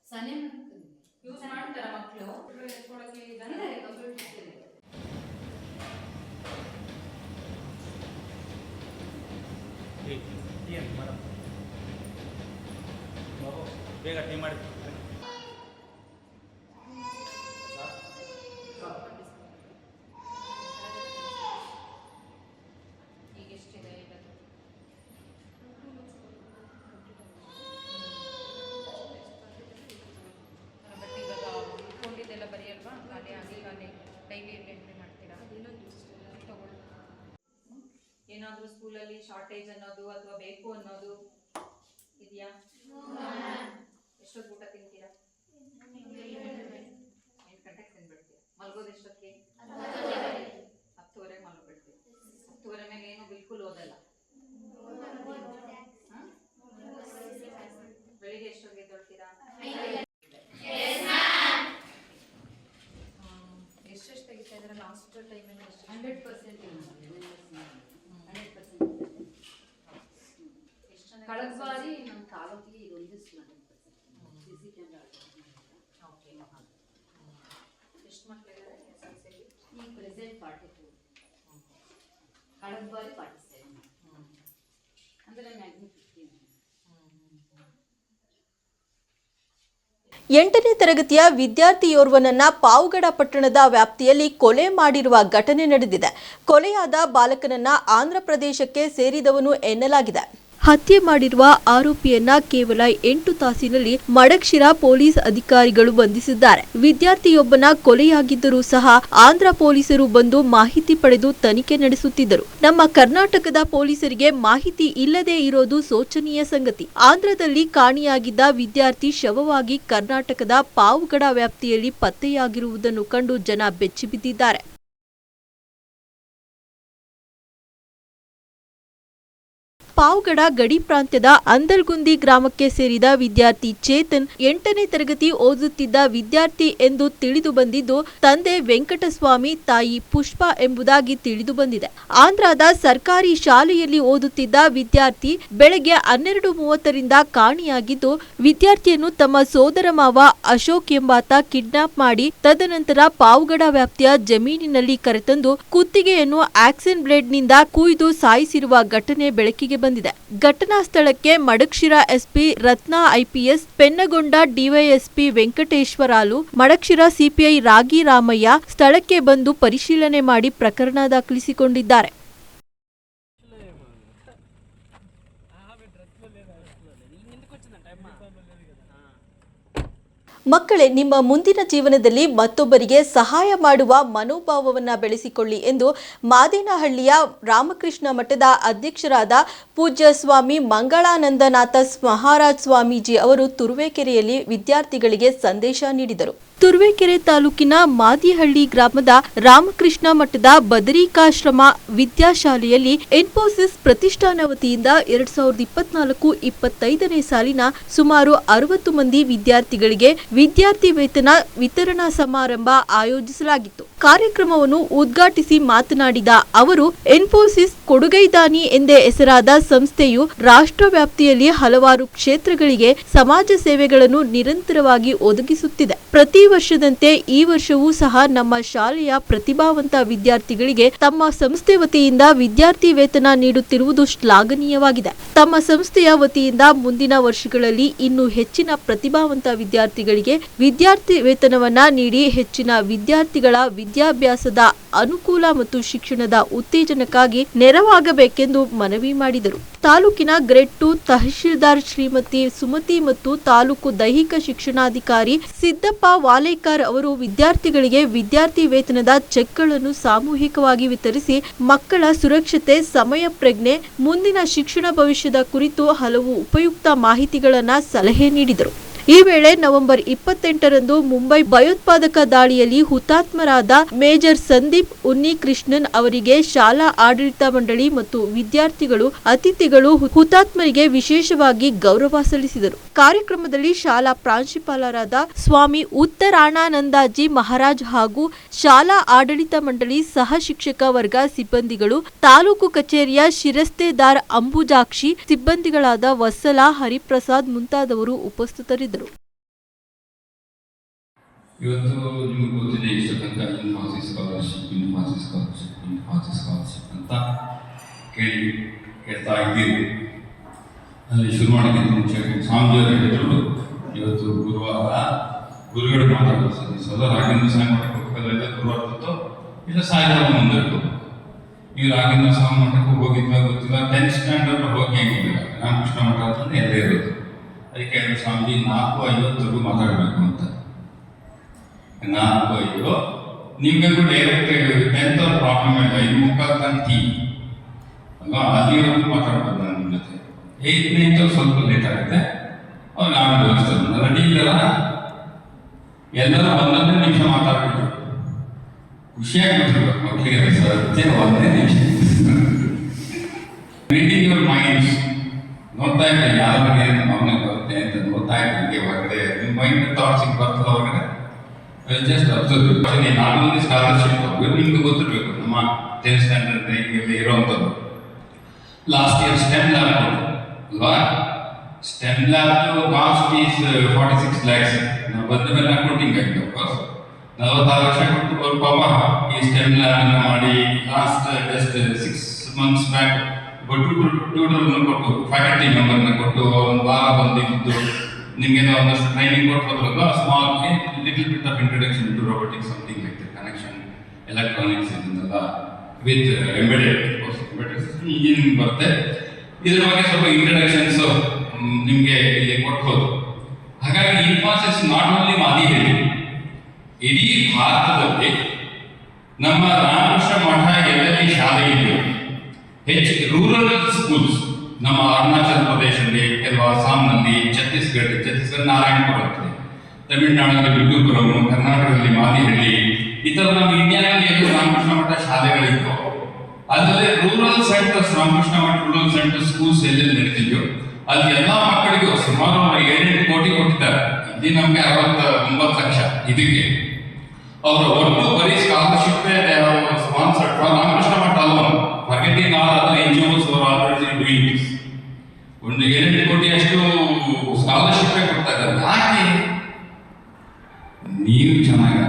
Speaker 7: ಸನೆ ಯೂಸ್ ಮಾಡ್ತಾರ ಮಕ್ಕಳು ಕೊಡಕ್ಕೆ ಇದಂದ್ರೆ ಕಂಪ್ಯೂಟರ್ ಇದೆ ಟೀ ಟೀ ಅಂತ ಬೇಗ ಟೀ ಮಾಡಿ ಏನಾದರೂ ಸ್ಕೂಲಲ್ಲಿ ಶಾರ್ಟೇಜ್ ಅನ್ನೋದು ಅಥವಾ ಬೇಕು ಅನ್ನೋದು ಇದೆಯಾ? ಎಷ್ಟೊತ್ತು ಊಟ ತಿಂತೀರಾ? ಎಂಟು ಗಂಟೆಗೆ ತಿಂದ್ಬಿಡ್ತೀರಾ ಮಲ್ಗೋದು ಎಷ್ಟೊತ್ತಿಗೆ? ಹತ್ತುವರೆಗೆ ಮಲ್ಕೊಳ್ತೀವಿ ಹತ್ತುವರೆ ಮೇಲೆ ಏನು ಬಿಲ್ಕುಲ್ ಓದಲ್ಲ ಹ? ಬೆಳಿಗ್ಗೆ ಎಷ್ಟೊತ್ತಿಗೆ ಎದ್ದೇಳ್ತೀರಾ ಎಷ್ಟೆಷ್ಟು ತೆಗಿತಾ ಇದ್ರೆ ಲಾಸ್ಟ್ ಟೈಮಲ್ಲಿ ಎಷ್ಟು ಹಂಡ್ರೆಡ್ ಪರ್ಸೆಂಟ್ ಹಂಡ್ರೆಡ್ ಪರ್ಸೆಂಟ್ ಎಷ್ಟು ಜನ
Speaker 8: ಕಳೆದ ಬಾರಿ ನಮ್ಮ ತಾಲೂಕಿಗೆ ಇದೊಂದು ಸಿ ಸಿ ಕ್ಯಾಮ್ರಾ
Speaker 7: ಎಷ್ಟು ಮಕ್ಕಳಿದ್ದಾರೆ ಎಸ್ ಎಲ್ ಸಿಲಿ
Speaker 8: ಈ ಪ್ರೆಸೆಂಟ್ ಪಾರ್ಟಿ ಟು ಕಳೆದ ಬಾರಿ ಸೆವೆನ್ ಅಂದರೆ ಮ್ಯಾಕ್ಸಿಮಮ್ ಫಿಫ್ಟೀನ್
Speaker 1: ಎಂಟನೇ ತರಗತಿಯ ವಿದ್ಯಾರ್ಥಿಯೋರ್ವನನ್ನ ಪಾವುಗಡ ಪಟ್ಟಣದ ವ್ಯಾಪ್ತಿಯಲ್ಲಿ ಕೊಲೆ ಮಾಡಿರುವ ಘಟನೆ ನಡೆದಿದೆ. ಕೊಲೆಯಾದ ಬಾಲಕನನ್ನ ಆಂಧ್ರ ಪ್ರದೇಶಕ್ಕೆ ಸೇರಿದವನು ಎನ್ನಲಾಗಿದೆ. ಹತ್ಯೆ ಮಾಡಿರುವ ಆರೋಪಿಯನ್ನ ಕೇವಲ ಎಂಟು ತಾಸಿನಲ್ಲಿ ಮಡಕ್ಷಿರ ಪೊಲೀಸ್ ಅಧಿಕಾರಿಗಳು ಬಂಧಿಸಿದ್ದಾರೆ. ವಿದ್ಯಾರ್ಥಿಯೊಬ್ಬನ ಕೊಲೆಯಾಗಿದ್ದರೂ ಸಹ ಆಂಧ್ರ ಪೊಲೀಸರು ಬಂದು ಮಾಹಿತಿ ಪಡೆದು ತನಿಖೆ ನಡೆಸುತ್ತಿದ್ದರು. ನಮ್ಮ ಕರ್ನಾಟಕದ ಪೊಲೀಸರಿಗೆ ಮಾಹಿತಿ ಇಲ್ಲದೆ ಇರೋದು ಶೋಚನೀಯ ಸಂಗತಿ. ಆಂಧ್ರದಲ್ಲಿ ಕಾಣಿಯಾಗಿದ್ದ ವಿದ್ಯಾರ್ಥಿ ಶವವಾಗಿ ಕರ್ನಾಟಕದ ಪಾವುಗಡ ವ್ಯಾಪ್ತಿಯಲ್ಲಿ ಪತ್ತೆಯಾಗಿರುವುದನ್ನು ಕಂಡು ಜನ ಬೆಚ್ಚಿಬಿದ್ದಿದ್ದಾರೆ. ಪಾವಗಡ ಗಡಿ ಪ್ರಾಂತ್ಯದ ಅಂದರ್ಗುಂದಿ ಗ್ರಾಮಕ್ಕೆ ಸೇರಿದ ವಿದ್ಯಾರ್ಥಿ ಚೇತನ್ ಎಂಟನೇ ತರಗತಿ ಓದುತ್ತಿದ್ದ ವಿದ್ಯಾರ್ಥಿ ಎಂದು ತಿಳಿದು ಬಂದಿದ್ದು, ತಂದೆ ವೆಂಕಟಸ್ವಾಮಿ, ತಾಯಿ ಪುಷ್ಪ ಎಂಬುದಾಗಿ ತಿಳಿದು ಬಂದಿದೆ. ಆಂಧ್ರದ ಸರ್ಕಾರಿ ಶಾಲೆಯಲ್ಲಿ ಓದುತ್ತಿದ್ದ ವಿದ್ಯಾರ್ಥಿ ಬೆಳಗ್ಗೆ ಹನ್ನೆರಡು ಮೂವತ್ತರಿಂದ ಕಾಣಿಯಾಗಿದ್ದು, ವಿದ್ಯಾರ್ಥಿಯನ್ನು ತಮ್ಮ ಸೋದರ ಮಾವ ಅಶೋಕ್ ಎಂಬಾತ ಕಿಡ್ನಾಪ್ ಮಾಡಿ, ತದನಂತರ ಪಾವಗಡ ವ್ಯಾಪ್ತಿಯ ಜಮೀನಿನಲ್ಲಿ ಕರೆತಂದು ಕುತ್ತಿಗೆಯನ್ನು ಆಕ್ಸಿನ್ ಬ್ಲೇಡ್ನಿಂದ ಕುಯ್ದು ಸಾಯಿಸಿರುವ ಘಟನೆ ಬೆಳಕಿಗೆ ಘಟನಾ ಸ್ಥಳಕ್ಕೆ Madakshira SP Ratna IPS, Pennagonda DYSP Venkateshwarlu, Madakshira CPI Ragi Ramaiah ಸ್ಥಳಕ್ಕೆ ಬಂದು ಪರಿಶೀಲನೆ ಮಾಡಿ ಪ್ರಕರಣ ದಾಖಲಿಸಿಕೊಂಡಿದ್ದಾರೆ. ಮಕ್ಕಳೇ, ನಿಮ್ಮ ಮುಂದಿನ ಜೀವನದಲ್ಲಿ ಮತ್ತೊಬ್ಬರಿಗೆ ಸಹಾಯ ಮಾಡುವ ಮನೋಭಾವವನ್ನು ಬೆಳೆಸಿಕೊಳ್ಳಿ ಎಂದು ಮಾದೇನಹಳ್ಳಿಯ ರಾಮಕೃಷ್ಣ ಮಠದ ಅಧ್ಯಕ್ಷರಾದ ಪೂಜ್ಯ ಸ್ವಾಮಿ ಮಂಗಳಾನಂದನಾಥ ಮಹಾರಾಜ್ ಸ್ವಾಮೀಜಿ ಅವರು ತುರುವೇಕೆರೆಯಲ್ಲಿ ವಿದ್ಯಾರ್ಥಿಗಳಿಗೆ ಸಂದೇಶ ನೀಡಿದರು. ತುರುವೇಕೆರೆ ತಾಲೂಕಿನ ಮಾದಿಹಳ್ಳಿ ಗ್ರಾಮದ ರಾಮಕೃಷ್ಣ ಮಠದ ಬದರಿಕಾಶ್ರಮ ವಿದ್ಯಾಶಾಲೆಯಲ್ಲಿ ಇನ್ಫೋಸಿಸ್ ಪ್ರತಿಷ್ಠಾನ ವತಿಯಿಂದ ಎರಡ್ ಸಾವಿರದ ಇಪ್ಪತ್ನಾಲ್ಕು ಇಪ್ಪತ್ತೈದನೇ ಸಾಲಿನ ಸುಮಾರು ಅರವತ್ತು ಮಂದಿ ವಿದ್ಯಾರ್ಥಿಗಳಿಗೆ ವಿದ್ಯಾರ್ಥಿ ವೇತನ ವಿತರಣಾ ಸಮಾರಂಭ ಆಯೋಜಿಸಲಾಗಿತ್ತು. ಕಾರ್ಯಕ್ರಮವನ್ನು ಉದ್ಘಾಟಿಸಿ ಮಾತನಾಡಿದ ಅವರು, ಇನ್ಫೋಸಿಸ್ ಕೊಡುಗೈದಾನಿ ಎಂದೇ ಹೆಸರಾದ ಸಂಸ್ಥೆಯು ರಾಷ್ಟ್ರ ವ್ಯಾಪ್ತಿಯಲ್ಲಿ ಹಲವಾರು ಕ್ಷೇತ್ರಗಳಿಗೆ ಸಮಾಜ ಸೇವೆಗಳನ್ನು ನಿರಂತರವಾಗಿ ಒದಗಿಸುತ್ತಿದೆ. ಪ್ರತಿ ವರ್ಷದಂತೆ ಈ ವರ್ಷವೂ ಸಹ ನಮ್ಮ ಶಾಲೆಯ ಪ್ರತಿಭಾವಂತ ವಿದ್ಯಾರ್ಥಿಗಳಿಗೆ ತಮ್ಮ ಸಂಸ್ಥೆ ವತಿಯಿಂದ ವಿದ್ಯಾರ್ಥಿ ವೇತನ ನೀಡುತ್ತಿರುವುದು ಶ್ಲಾಘನೀಯವಾಗಿದೆ. ತಮ್ಮ ಸಂಸ್ಥೆಯ ವತಿಯಿಂದ ಮುಂದಿನ ವರ್ಷಗಳಲ್ಲಿ ಇನ್ನೂ ಹೆಚ್ಚಿನ ಪ್ರತಿಭಾವಂತ ವಿದ್ಯಾರ್ಥಿಗಳಿಗೆ ವಿದ್ಯಾರ್ಥಿ ವೇತನವನ್ನ ನೀಡಿ ಹೆಚ್ಚಿನ ವಿದ್ಯಾರ್ಥಿಗಳ ವಿದ್ಯಾಭ್ಯಾಸದ ಅನುಕೂಲ ಮತ್ತು ಶಿಕ್ಷಣದ ಉತ್ತೇಜನಕ್ಕಾಗಿ ನೆರವಾಗಬೇಕೆಂದು ಮನವಿ ಮಾಡಿದರು. ತಾಲೂಕಿನ ಗ್ರೇಡ್ ಟು ತಹಶೀಲ್ದಾರ್ ಶ್ರೀಮತಿ ಸುಮತಿ ಮತ್ತು ತಾಲೂಕು ದೈಹಿಕ ಶಿಕ್ಷಣಾಧಿಕಾರಿ ಸಿದ್ದಪ್ಪ ವಾಲೇಕರ್ ಅವರು ವಿದ್ಯಾರ್ಥಿಗಳಿಗೆ ವಿದ್ಯಾರ್ಥಿ ವೇತನದ ಚೆಕ್ಗಳನ್ನು ಸಾಮೂಹಿಕವಾಗಿ ವಿತರಿಸಿ ಮಕ್ಕಳ ಸುರಕ್ಷತೆ, ಸಮಯ ಪ್ರಜ್ಞೆ, ಮುಂದಿನ ಶಿಕ್ಷಣ ಭವಿಷ್ಯದ ಕುರಿತು ಹಲವು ಉಪಯುಕ್ತ ಮಾಹಿತಿಗಳನ್ನು ಸಲಹೆ ನೀಡಿದರು. ಈ ವೇಳೆ ನವೆಂಬರ್ ಇಪ್ಪತ್ತೆಂಟರಂದು ಮುಂಬೈ ಭಯೋತ್ಪಾದಕ ದಾಳಿಯಲ್ಲಿ ಹುತಾತ್ಮರಾದ ಮೇಜರ್ ಸಂದೀಪ್ ಉನ್ನಿಕೃಷ್ಣನ್ ಅವರಿಗೆ ಶಾಲಾ ಆಡಳಿತ ಮಂಡಳಿ ಮತ್ತು ವಿದ್ಯಾರ್ಥಿಗಳು, ಅತಿಥಿಗಳು, ಹುತಾತ್ಮರಿಗೆ ವಿಶೇಷವಾಗಿ ಗೌರವ ಸಲ್ಲಿಸಿದರು. ಕಾರ್ಯಕ್ರಮದಲ್ಲಿ ಶಾಲಾ ಪ್ರಾಂಶುಪಾಲರಾದ ಸ್ವಾಮಿ ಉತ್ತರಾಣಾನಂದಾಜಿ ಮಹಾರಾಜ್ ಹಾಗೂ ಶಾಲಾ ಆಡಳಿತ ಮಂಡಳಿ ಸಹ ಶಿಕ್ಷಕ ವರ್ಗ ಸಿಬ್ಬಂದಿಗಳು, ತಾಲೂಕು ಕಚೇರಿಯ ಶಿರಸ್ತೆದಾರ್ ಅಂಬುಜಾಕ್ಷಿ ಸಿಬ್ಬಂದಿಗಳಾದ ವತ್ಸಲ ಹರಿಪ್ರಸಾದ್ ಮುಂತಾದವರು ಉಪಸ್ಥಿತರಿದ್ದರು.
Speaker 9: ಇವತ್ತು ಅಲ್ಲಿ ಶುರು ಮಾಡೋಕ್ಕಿಂತ ಮುಂಚೆ ಸ್ವಾಮೀಜಿಯವರು ಹೇಳಿದ್ರು. ಇವತ್ತು ಗುರುವಾರ ಗುರುಗಳು ಮಾತಾಡೋದು ಸರಿ ಸದಾ ರಾಘೇಂದ್ರ ಸ್ವಾಮಿ ಮಠಕ್ಕೆ ಹೋಗ್ಬೇಕಾದ್ರೆ ಗುರುವಾರ ಹೊತ್ತು ಇಲ್ಲ, ಸಾಯಂಕಾಲ ಮುಂದಿರ್ತು ಈ ರಾಘೇಂದ್ರ ಸ್ವಾಮಿ ಮಠಕ್ಕೆ ಹೋಗಿದ್ವ ಗೊತ್ತಿಲ್ಲ. ಟೆಂತ್ ಸ್ಟ್ಯಾಂಡರ್ಡ್ ಹೋಗಿ ಆಗಿಲ್ಲ ರಾಮಕೃಷ್ಣ ಮಠ ಅಂತ ಎಲ್ಲೇ ಇರೋದು? ಅದಕ್ಕೆ ಸ್ವಾಮೀಜಿ, ನಾಲ್ಕು ಐವತ್ತರೆಗೂ ಮಾತಾಡಬೇಕು ಅಂತ. ನಾಲ್ಕು ಐದು ನಿಮಗೆ ಡೈರೆಕ್ಟ್ ಟೆಂತ್ ಅವ್ರ ಪ್ರಾಬ್ಲಮ್ ಇಲ್ಲ. ಇನ್ನು ಮುಖ ಟೀ ಅಲ್ವಾ? ಅಲ್ಲಿವರೆಗೂ ಮಾತಾಡ್ಬೋದು ನಾನು. ಜೊತೆ ಸ್ವಲ್ಪ ಲೇಟ್ ಆಗುತ್ತೆ. ಅವ್ರು ನಾನು ವ್ಯವಸ್ಥೆ ರೆಡಿ ಇಲ್ಲಲ್ಲ ಎಲ್ಲರೂ ಒಂದೊಂದೇ ನಿಮಿಷ ಮಾತಾಡ್ಬಿಟ್ರು ಖುಷಿಯಾಗ್ಬಿಟ್ರು ಮಕ್ಕಳಿಗೆ ಸತ್ಯ ಒಂದೇ ನಿಮಿಷ. ರೀಡಿಂಗ್ ಯುವರ್ ಮೈಂಡ್ಸ್ ನೋಡ್ತಾ ಇದ್ದೆ ಯಾವ ಬಗ್ಗೆ ಅವನಿಗೆ ಬರುತ್ತೆ ಅಂತ ನೋಡ್ತಾ ಇದ್ದೆ ಹಂಗೆ ಹೊರಗಡೆ ನಿಮ್ಮ ಮೈಂಡ್ ಥಾಟ್ಸ್ ಬರ್ತದೆ ಹೊರಗಡೆ. ಜಸ್ಟ್ ಅಬ್ಸರ್ವ್ ನಾನು ಒಂದು ಸ್ಕಾಲರ್ಶಿಪ್ ನಿಮ್ಗೆ ಗೊತ್ತಿರಬೇಕು. ನಮ್ಮ ಟೆಂತ್ ಸ್ಟ್ಯಾಂಡರ್ಡ್ ಹಿಂಗೆಲ್ಲ ಇರೋವಂಥದ್ದು. ಲಾಸ್ಟ್ ಇಯರ್ ಸ್ಟೆಮ್ ಲ್ಯಾಬ್ ಅಲ್ವಾ? STEM lab cost is forty six lakhs ನಾವು ಬಂದ ಮೇಲೆ ಅಕೌಂಟಿಂಗ್ ಆಗಿದೆ ಅಫ್ಕೋರ್ಸ್ ನಲವತ್ತಾರು ಲಕ್ಷ ಕೊಟ್ಟು ಅವ್ರ ಪಾಪ ಈ ಸ್ಟೆಮ್ ಲ್ಯಾಬ್ ಮಾಡಿ last just six months back ಟ್ಯೂಟರ್ನ ಕೊಟ್ಟು ಫ್ಯಾಕಲ್ಟಿ ಮೆಂಬರ್ನ ಕೊಟ್ಟು ಒಂದು ವಾರ ಬಂದಿದ್ದು. ನಿಮಗೇನೋ ಒಂದಷ್ಟು training ಕೊಟ್ಟಿರೋದ್ರಲ್ಲ small little bit of introduction to robotics something like connection electronics ಇದನ್ನೆಲ್ಲ with embedded embedded system engineering ಬರುತ್ತೆ. ಇದ್ರ ಬಗ್ಗೆ ಸ್ವಲ್ಪ ಇಂಟ್ರಡಕ್ಷನ್ಸ್ ನಿಮಗೆ ಇಲ್ಲಿ ಕೊಟ್ಬೋದು ಹಾಗಾಗಿ ಇನ್ಫಾಸಿಸ್ ನಾಟ್ ಓನ್ಲಿ ಮಾದಿ ಹೇಳಿ. ಇಡೀ ಭಾರತದಲ್ಲಿ ನಮ್ಮ ರಾಮಕೃಷ್ಣ ಮಠ ಎಲ್ಲೆಲ್ಲಿ ಶಾಲೆ ಇದೆಯೋ, ಹೆಚ್ಚು ರೂರಲ್ ಸ್ಕೂಲ್ಸ್ ನಮ್ಮ ಅರುಣಾಚಲ ಪ್ರದೇಶದಲ್ಲಿ ಕೆಲವು ಅಸ್ಸಾಂನಲ್ಲಿ, ಛತ್ತೀಸ್ಗಢ ಛತ್ತೀಸ್ಗಢ, ನಾರಾಯಣಪುರ ಆಗ್ತದೆ. ತಮಿಳುನಾಡಿನಲ್ಲಿ ಕರ್ನಾಟಕದಲ್ಲಿ ಮಾದಿಹಳ್ಳಿ, ಈ ಥರ ನಮ್ಮ ಇಂಡಿಯಾದಲ್ಲಿ ಎಲ್ಲೂ ರಾಮಕೃಷ್ಣ ಮಠ ಶಾಲೆಗಳಿತ್ತು ಅದರಲ್ಲಿ rural centres Ramakrishna Math rural centre schools ಎಲ್ಲೆಲ್ಲಿ ನಡೀತಿದ್ಯೋ, ಅಲ್ಲಿ ಎಲ್ಲ ಮಕ್ಕಳಿಗೂ ಸುಮಾರು ಏಳೆಂಟು ಕೋಟಿ ಕೊಟ್ಟಿದ್ದಾರೆ. ಇಲ್ಲಿ ನಮಗೆ ಅರವತ್ತ ಒಂಬತ್ತು ಲಕ್ಷ ಇದಕ್ಕೆ. ಅವರು ಒಟ್ಟು ಬರೀ scholarship sponsored for Ramakrishna Math ಅಲ್ವಾ? Forgetting all N G Os for already doing ಒಂದು ಏಳೆಂಟು ಕೋಟಿ ಅಷ್ಟು ಸ್ಕಾಲರ್ಶಿಪ್ ಕೊಡ್ತಾ ಇದ್ದಾರೆ. ಯಾಕೆ? ನೀವು ಚೆನ್ನಾಗಿ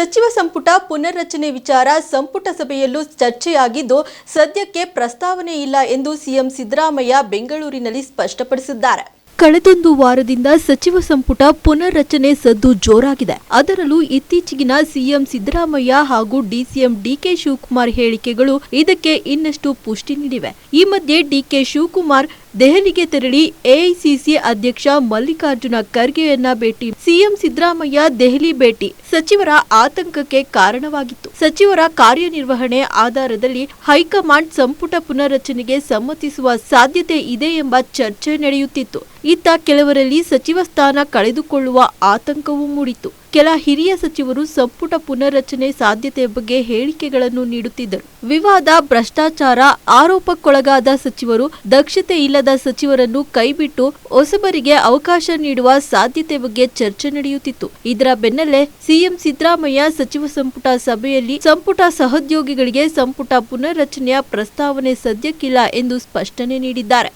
Speaker 1: ಸಚಿವ ಸಂಪುಟ ಪುನರ್ರಚನೆ ವಿಚಾರ ಸಂಪುಟ ಸಭೆಯಲ್ಲೂ ಚರ್ಚೆಯಾಗಿದ್ದು, ಸದ್ಯಕ್ಕೆ ಪ್ರಸ್ತಾವನೆ ಇಲ್ಲ ಎಂದು ಸಿಎಂ ಸಿದ್ದರಾಮಯ್ಯ ಬೆಂಗಳೂರಿನಲ್ಲಿ ಸ್ಪಷ್ಟಪಡಿಸಿದ್ದಾರೆ. ಕಳೆದೊಂದು ವಾರದಿಂದ ಸಚಿವ ಸಂಪುಟ ಪುನರ್ರಚನೆ ಸದ್ದು ಜೋರಾಗಿದೆ. ಅದರಲ್ಲೂ ಇತ್ತೀಚೆಗಿನ ಸಿಎಂ ಸಿದ್ದರಾಮಯ್ಯ ಹಾಗೂ ಡಿಸಿಎಂ ಡಿಕೆ ಶಿವಕುಮಾರ್ ಹೇಳಿಕೆಗಳು ಇದಕ್ಕೆ ಇನ್ನಷ್ಟು ಪುಷ್ಟಿ ನೀಡಿವೆ. ಈ ಮಧ್ಯೆ ಡಿಕೆ ಶಿವಕುಮಾರ್ ದೆಹಲಿಗೆ ತೆರಳಿ ಎಐಸಿಸಿ ಅಧ್ಯಕ್ಷ ಮಲ್ಲಿಕಾರ್ಜುನ ಖರ್ಗೆಯನ್ನ ಭೇಟಿ, ಸಿಎಂ ಸಿದ್ದರಾಮಯ್ಯ ದೆಹಲಿ ಭೇಟಿ. ಸಚಿವರ ಆತಂಕಕ್ಕೆ ಕಾರಣವಾಗಿತ್ತು. ಸಚಿವರ ಕಾರ್ಯನಿರ್ವಹಣೆ ಆಧಾರದಲ್ಲಿ ಹೈಕಮಾಂಡ್ ಸಂಪುಟ ಪುನರ್ರಚನೆಗೆ ಸಮ್ಮತಿಸುವ ಸಾಧ್ಯತೆ ಇದೆ ಎಂಬ ಚರ್ಚೆ ನಡೆಯುತ್ತಿತ್ತು. ಇತ್ತ ಕೆಲವರಲ್ಲಿ ಸಚಿವ ಸ್ಥಾನ ಕಳೆದುಕೊಳ್ಳುವ ಆತಂಕವೂ ಮೂಡಿತ್ತು. ಕೆಲ ಹಿರಿಯ ಸಚಿವರು ಸಂಪುಟ ಪುನರ್ರಚನೆ ಸಾಧ್ಯತೆ ಬಗ್ಗೆ ಹೇಳಿಕೆಗಳನ್ನು ನೀಡುತ್ತಿದ್ದರು. ವಿವಾದ, ಭ್ರಷ್ಟಾಚಾರ, ಆರೋಪಕ್ಕೊಳಗಾದ ಸಚಿವರು, ದಕ್ಷತೆ ಇಲ್ಲದ ಸಚಿವರನ್ನು ಕೈಬಿಟ್ಟು ಹೊಸಬರಿಗೆ ಅವಕಾಶ ನೀಡುವ ಸಾಧ್ಯತೆ ಬಗ್ಗೆ ಚರ್ಚೆ ನಡೆಯುತ್ತಿತ್ತು. ಇದರ ಬೆನ್ನಲ್ಲೇ ಸಿಎಂ ಸಿದ್ದರಾಮಯ್ಯ ಸಚಿವ ಸಂಪುಟ ಸಭೆಯಲ್ಲಿ ಸಂಪುಟ ಸಹೋದ್ಯೋಗಿಗಳಿಗೆ ಸಂಪುಟ ಪುನರ್ರಚನೆಯ ಪ್ರಸ್ತಾವನೆ ಸದ್ಯಕ್ಕಿಲ್ಲ ಎಂದು ಸ್ಪಷ್ಟನೆ ನೀಡಿದ್ದಾರೆ.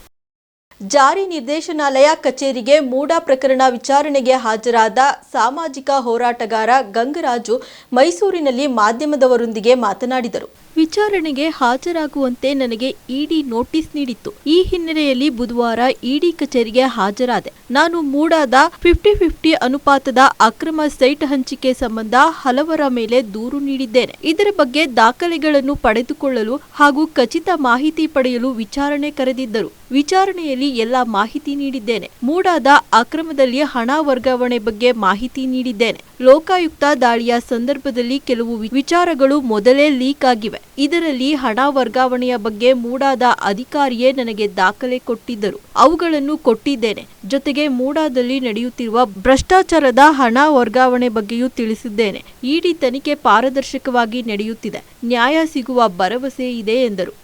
Speaker 1: ಜಾರಿ ನಿರ್ದೇಶನಾಲಯ ಕಚೇರಿಗೆ ಮೂಡ ಪ್ರಕರಣ ವಿಚಾರಣೆಗೆ ಹಾಜರಾದ ಸಾಮಾಜಿಕ ಹೋರಾಟಗಾರ ಗಂಗರಾಜು ಮೈಸೂರಿನಲ್ಲಿ ಮಾಧ್ಯಮದವರೊಂದಿಗೆ ಮಾತನಾಡಿದರು. ವಿಚಾರಣೆಗೆ ಹಾಜರಾಗುವಂತೆ ನನಗೆ ಇಡಿ ನೋಟಿಸ್ ನೀಡಿತ್ತು. ಈ ಹಿನ್ನೆಲೆಯಲ್ಲಿ ಬುಧವಾರ ಇಡಿ ಕಚೇರಿಗೆ ಹಾಜರಾದೆ. ನಾನು ಮೂಡಾದ ಫಿಫ್ಟಿ ಫಿಫ್ಟಿ ಅನುಪಾತದ ಅಕ್ರಮ ಸೈಟ್ ಹಂಚಿಕೆ ಸಂಬಂಧ ಹಲವರ ಮೇಲೆ ದೂರು ನೀಡಿದ್ದೇನೆ. ಇದರ ಬಗ್ಗೆ ದಾಖಲೆಗಳನ್ನು ಪಡೆದುಕೊಳ್ಳಲು ಹಾಗೂ ಖಚಿತ ಮಾಹಿತಿ ಪಡೆಯಲು ವಿಚಾರಣೆ ಕರೆದಿದ್ದರು. ವಿಚಾರಣೆಯಲ್ಲಿ ಎಲ್ಲ ಮಾಹಿತಿ ನೀಡಿದ್ದೇನೆ. ಮೂಡಾದ ಅಕ್ರಮದಲ್ಲಿ ಹಣ ವರ್ಗಾವಣೆ ಬಗ್ಗೆ ಮಾಹಿತಿ ನೀಡಿದ್ದೇನೆ. ಲೋಕಾಯುಕ್ತ ದಾಳಿಯ ಸಂದರ್ಭದಲ್ಲಿ ಕೆಲವು ವಿಚಾರಗಳು ಮೊದಲೇ ಲೀಕ್ ಆಗಿವೆ. ಇದರಲ್ಲಿ ಹಣ ವರ್ಗಾವಣೆಯ ಬಗ್ಗೆ ಮೂಡಾದ ಅಧಿಕಾರಿಯೇ ನನಗೆ ದಾಖಲೆ ಕೊಟ್ಟಿದ್ದರು. ಅವುಗಳನ್ನು ಕೊಟ್ಟಿದ್ದೇನೆ. ಜೊತೆಗೆ ಮೂಡಾದಲ್ಲಿ ನಡೆಯುತ್ತಿರುವ ಭ್ರಷ್ಟಾಚಾರದ ಹಣ ವರ್ಗಾವಣೆ ಬಗ್ಗೆಯೂ ತಿಳಿಸಿದ್ದೇನೆ. ಇಡಿ ತನಿಖೆ ಪಾರದರ್ಶಕವಾಗಿ ನಡೆಯುತ್ತಿದೆ. ನ್ಯಾಯ ಸಿಗುವ ಭರವಸೆ ಇದೆ ಎಂದರು.